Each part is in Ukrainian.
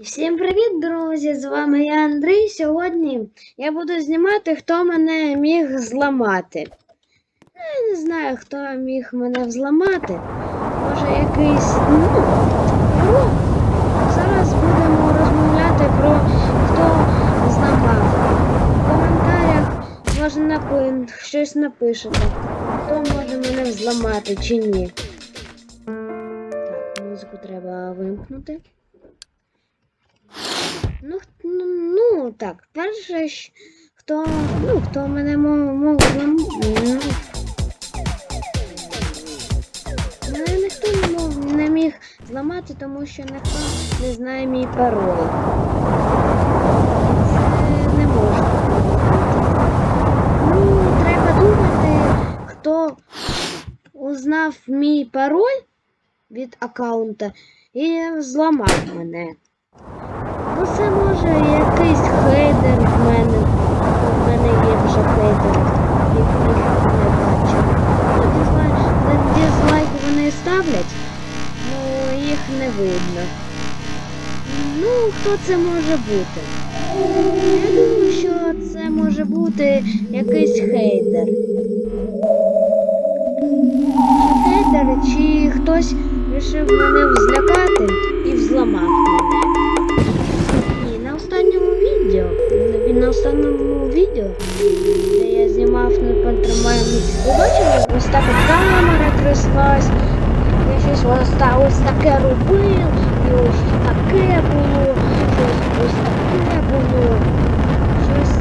Всім привіт, друзі! З вами я Андрій. Сьогодні я буду знімати, хто мене міг зламати. Ну, Я не знаю, хто міг мене взламати. Може якийсь. Ну, ну, зараз будемо розмовляти про хто зламав. В коментарях може напи... щось напишете. Хто може мене взламати чи ні. Так, музику треба вимкнути. Ну, х- ну, ну так, перше, хто, ну, хто мене злам... ну, Мене ніхто не, мог, не міг зламати, тому що ніхто не знає мій пароль. Це не можна. Ну, треба думати, хто узнав мій пароль від аккаунта і зламав мене. Ну, це може якийсь хейдер в мене. У мене є вже хейтери, яких не бачив. Ну, дизлайк, дизлайк вони ставлять, ну їх не видно. Ну, хто це може бути? Я думаю, що це може бути якийсь хейтер. Чи хейтер, чи хтось вирішив мене злякати і взламав останньому відео, де я знімав на пантомаймі. Ви бачили, ось так от камера тряслась. Я щось ось, та, ось таке робив, і ось таке було, щось ось таке було. Щось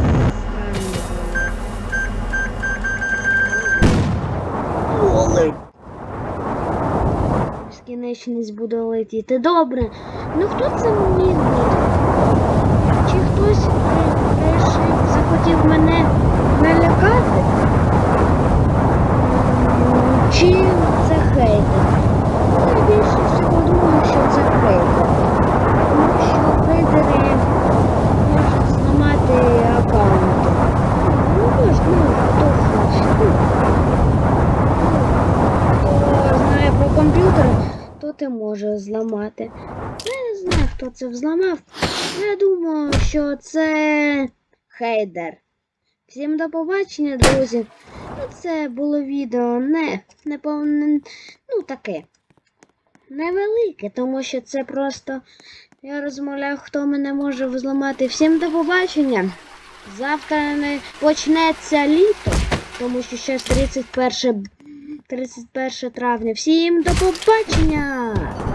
странне Безкінечність буде летіти. Добре. Ну хто це міг бути? Чи хтось захотів мене налякати? Чи це хейтер? Я більше всього думаю, що це хейтер. Тому що хейтери можуть зламати аккаунти. Ну, ну, хто хоче. Хто знає про комп'ютер, то ти може зламати. Я не знаю, хто це взламав. Я думаю, що це хейдер. Всім до побачення, друзі. Ну, це було відео не, не повне, ну таке. Невелике, тому що це просто я розмовляв, хто мене може взламати. Всім до побачення. Завтра не почнеться літо, тому що зараз 31, 31 травня. Всім до побачення!